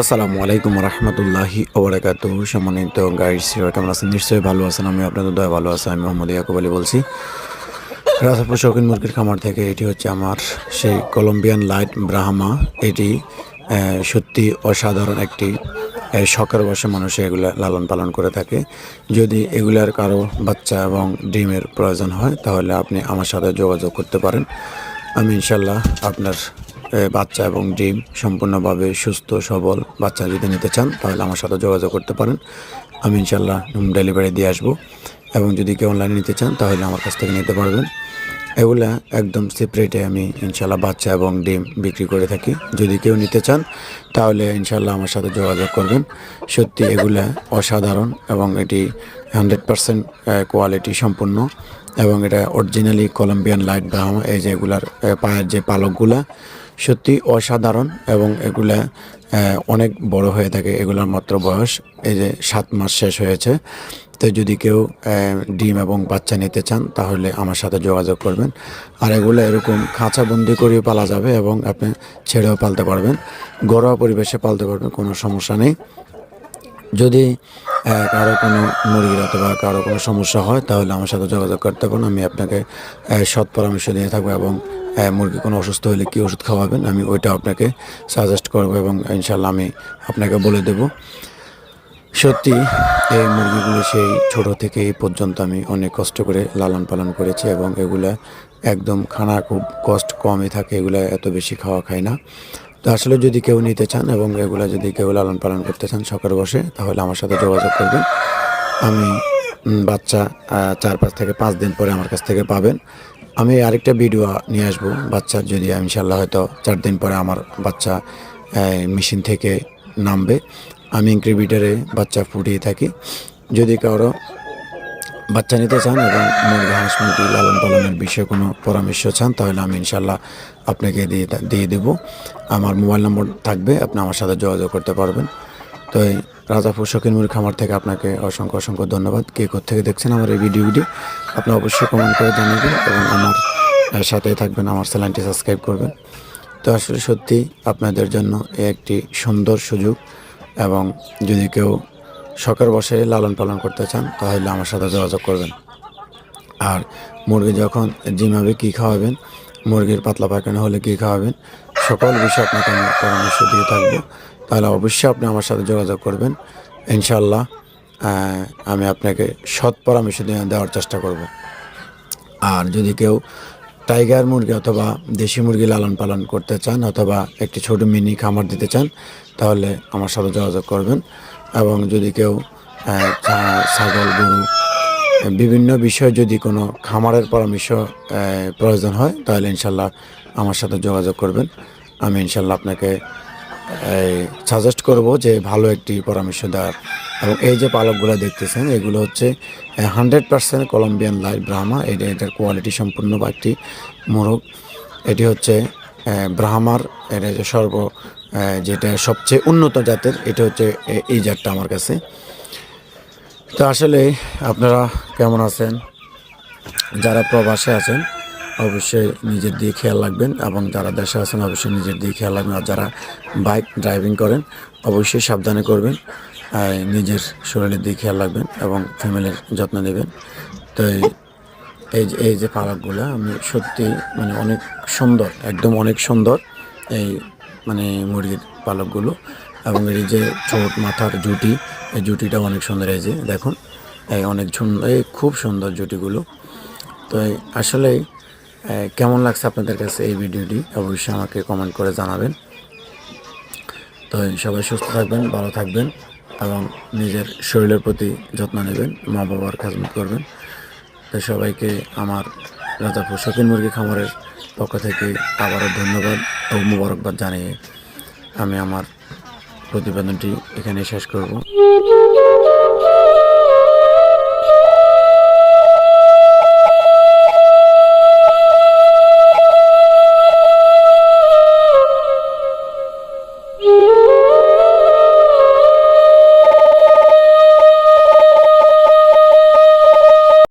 আসসালামু আলাইকুম রহমতুল্লাহি ওবরাকাত সম্মানিত গাইড সিরার কেমন আছেন? নিশ্চয়ই ভালো আছেন। আমি আপনাদের দয়া ভালো আছি। আমি মোহাম্মদ ইয়াকুব আলী বলছি। রাজাপুর শৌখিন মুরগির খামার থেকে এটি হচ্ছে আমার সেই কলম্বিয়ান লাইট ব্রাহ্মা এটি সত্যি অসাধারণ একটি শখের বসে মানুষ এগুলা লালন পালন করে থাকে। যদি এগুলার কারও বাচ্চা এবং ডিমের প্রয়োজন হয়, তাহলে আপনি আমার সাথে যোগাযোগ করতে পারেন। আমি ইনশাল্লাহ আপনার বাচ্চা এবং ডিম সম্পূর্ণভাবে সুস্থ, সবল বাচ্চা যদি নিতে চান, তাহলে আমার সাথে যোগাযোগ করতে পারেন। আমি ইনশাল্লাহ হোম ডেলিভারি দিয়ে আসব। এবং যদি কেউ অনলাইনে নিতে চান, তাহলে আমার কাছ থেকে নিতে পারবেন। এগুলা একদম সেপারেটে আমি ইনশাল্লাহ বাচ্চা এবং ডিম বিক্রি করে থাকি। যদি কেউ নিতে চান, তাহলে ইনশাল্লাহ আমার সাথে যোগাযোগ করবেন। সত্যি এগুলা অসাধারণ এবং এটি হান্ড্রেড পারসেন্ট কোয়ালিটি সম্পূর্ণ। এবং এটা অরিজিনালি কলম্বিয়ান লাইট ব্রাহ্মা এই যে এগুলার পায়ের যে পালকগুলা সত্যি অসাধারণ এবং এগুলা অনেক বড় হয়ে থাকে। এগুলার মাত্র বয়স এই যে সাত মাস শেষ হয়েছে। তো যদি কেউ ডিম এবং বাচ্চা নিতে চান, তাহলে আমার সাথে যোগাযোগ করবেন। আর এগুলো এরকম খাঁচা বন্দি করেও পালা যাবে এবং আপনি ছেড়েও পালতে পারবেন। ঘরোয়া পরিবেশে পালতে পারবেন, কোনো সমস্যা নেই। যদি কারও কোনো মুরগির অথবা কারও কোনো সমস্যা হয়, তাহলে আমার সাথে যোগাযোগ করতে পারেন আমি আপনাকে সৎ পরামর্শ দিয়ে থাকব এবং মুরগি কোনো অসুস্থ হলে কী ওষুধ খাওয়াবেন, আমি ওইটা আপনাকে সাজেস্ট করব এবং ইনশাল্লাহ আমি আপনাকে বলে দেবো। সত্যি, এই মুরগিগুলো সেই ছোট থেকে এই পর্যন্ত আমি অনেক কষ্ট করে লালন পালন করেছি এবং এগুলা একদম খানা খুব কষ্ট কমই থাকে, এগুলা এত বেশি খাওয়া খায় না। তো আসলে যদি কেউ নিতে চান এবং এগুলা যদি কেউ লালন পালন করতে চান সকাল বসে, তাহলে আমার সাথে যোগাযোগ করবেন। আমি বাচ্চা চার পাঁচ থেকে পাঁচ দিন পরে আমার কাছ থেকে পাবেন। আমি আরেকটা ভিডিও নিয়ে আসব বাচ্চার যদি ইনশাল্লাহ হয়তো চার দিন পরে আমার বাচ্চা মেশিন থেকে নামবে। আমি ইনক্রিবিটারে বাচ্চা ফুটিয়ে থাকি। যদি কারও বাচ্চা নিতে চান এবং মুরগি হাঁস মুরগি লালন পালনের বিষয়ে কোনো পরামর্শ চান, তাহলে আমি ইনশাল্লাহ আপনাকে দিয়ে দিয়ে দেবো। আমার মোবাইল নম্বর থাকবে, আপনি আমার সাথে যোগাযোগ করতে পারবেন। তো এই রাজাপুর শখিন মুরগি খামার থেকে আপনাকে অসংখ্য অসংখ্য ধন্যবাদ। কে থেকে দেখছেন আমার এই ভিডিওটি, আপনি অবশ্যই কমেন্ট করে জানাবেন এবং আমার সাথে থাকবেন, আমার চ্যানেলটি সাবস্ক্রাইব করবেন। তো আসলে সত্যি আপনাদের জন্য একটি সুন্দর সুযোগ এবং যদি কেউ শখের বসে লালন পালন করতে চান, তাহলে আমার সাথে যোগাযোগ করবেন। আর মুরগি যখন জিমাবে কী খাওয়াবেন, মুরগির পাতলা পায়খানা হলে কী খাওয়াবেন, সকল বিষয়ে আপনাকে আমি পরামর্শ দিয়ে থাকব। তাহলে অবশ্যই আপনি আমার সাথে যোগাযোগ করবেন। ইনশাল্লাহ আমি আপনাকে সৎ পরামর্শ দেওয়ার চেষ্টা করব। আর যদি কেউ টাইগার মুরগি অথবা দেশি মুরগি লালন পালন করতে চান অথবা একটি ছোট মিনি খামার দিতে চান, তাহলে আমার সাথে যোগাযোগ করবেন। এবং যদি কেউ ছাগল, গরু, বিভিন্ন বিষয়ে যদি কোনো খামারের পরামর্শ প্রয়োজন হয়, তাহলে ইনশাল্লাহ আমার সাথে যোগাযোগ করবেন। আমি ইনশাল্লাহ আপনাকে সাজেস্ট করব যে ভালো একটি পরামর্শ দেওয়ার এবং এই যে পালকগুলো দেখতেছেন, এগুলো হচ্ছে hundred percent Colombian light Brahma এটা এটার কোয়ালিটি সম্পূর্ণ বা একটি মোরগ। এটি হচ্ছে ব্রাহ্মার এটা যে সর্ব যেটা সবচেয়ে উন্নত জাতের, এটা হচ্ছে এই জাতটা আমার কাছে। তো আসলে আপনারা কেমন আছেন? যারা প্রবাসে আছেন অবশ্যই নিজের দিয়ে খেয়াল রাখবেন এবং যারা দেশে আছেন অবশ্যই নিজের দিয়ে খেয়াল রাখবেন। আর যারা বাইক ড্রাইভিং করেন, অবশ্যই সাবধানে করবেন। নিজের শরীরের দিকে খেয়াল রাখবেন এবং ফ্যামিলির যত্ন নেবেন। তো এই- যে, এই যে পালকগুলো আমি সত্যি মানে অনেক সুন্দর, একদম অনেক সুন্দর এই মানে মুরগির পালকগুলো এবং এই যে ছোট মাথার জুটি, এই জুটিটাও অনেক সুন্দর এই যে, দেখুন। এই অনেক সুন্দর এই খুব সুন্দর জুটিগুলো। তো আসলে কেমন লাগছে আপনাদের কাছে এই ভিডিওটি? অবশ্যই আমাকে কমেন্ট করে জানাবেন। তো সবাই সুস্থ থাকবেন, ভালো থাকবেন এবং নিজের শরীরের প্রতি যত্ন নেবেন, মা বাবার খাজমত করবেন। তো সবাইকে আমার রাজাপুর শকিন মুরগি খামারের পক্ষ থেকে আবারও ধন্যবাদ ও মুবারকবাদ জানিয়ে আমি আমার প্রতিবেদনটি এখানে শেষ করব।